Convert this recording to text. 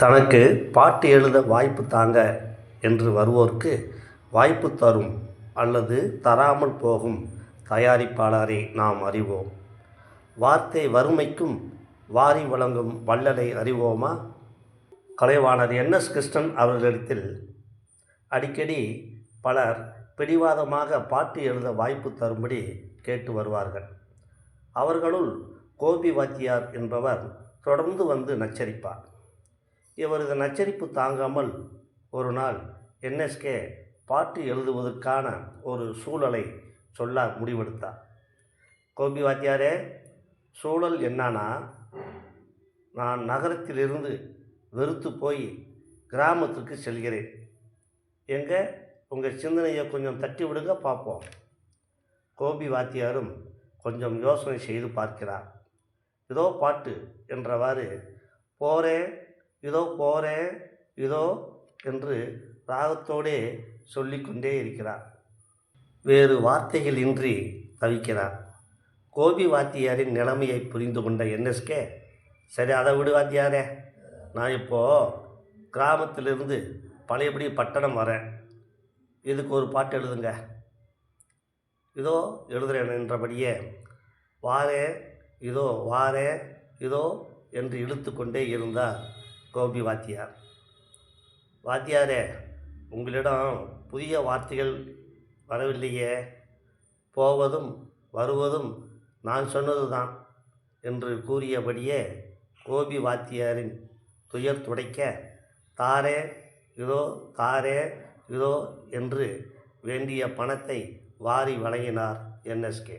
தனக்கு பாட்டு எழுத வாய்ப்பு தாங்க என்று வருவோருக்கு வாய்ப்பு தரும் அல்லது தராமல் போகும் தயாரிப்பாளரை நாம் அறிவோம். வார்த்தை வறுமைக்கும் வாரி வழங்கும் வள்ளலை அறிவோமா? கலைவாணர் என்எஸ் கிருஷ்ணன் அவர்களிடத்தில் அடிக்கடி பலர் பிடிவாதமாக பாட்டு எழுத வாய்ப்பு தரும்படி கேட்டு வருவார்கள். அவர்களுள் கோபி வாத்தியார் என்பவர் தொடர்ந்து வந்து நச்சரிப்பார். இவரது நச்சரிப்பு தாங்காமல் ஒரு நாள் என்எஸ்கே பாட்டு எழுதுவதற்கான ஒரு சூழலை சொல்ல முடிவெடுத்தார். கோபி வாத்தியாரே சூழல் என்னன்னா நான் நகரத்திலிருந்து வெறுத்து போய் கிராமத்துக்கு செல்கிறேன். எங்கே? உங்கள் சிந்தனையை கொஞ்சம் தட்டி விடுங்க பார்ப்போம். கோபி வாத்தியாரும் கொஞ்சம் யோசனை செய்து பார்க்கிறார். இதோ பாட்டு என்றவாறு போகிறேன் இதோ போகிறேன் இதோ என்று ராகத்தோடே சொல்லிக்கொண்டே இருக்கிறார். வேறு வார்த்தைகள் இன்றி தவிக்கிறார். கோபி வாத்தியாரின் நிலைமையை புரிந்து கொண்ட என்எஸ்கே சரி அதை விடு வாத்தியாரே நான் இப்போது கிராமத்திலிருந்து பழையபடி பட்டணம் வரேன். இதுக்கு ஒரு பாட்டு எழுதுங்க. இதோ எழுதுறேன் என்றபடியே வாரே இதோ வாரே இதோ என்று இழுத்து கொண்டே இருந்தார் கோபி வாத்தியார். வாத்தியாரே உங்களிடம் புதிய வார்த்தைகள் வரவில்லையே. போவதும் வருவதும் நான் சொன்னது தான் என்று கூறியபடியே கோபி வாத்தியாரின் துயர் துடைக்க தாரே இதோ தாரே இதோ என்று வேண்டிய பணத்தை வாரி வழங்கினார் என்எஸ்கே.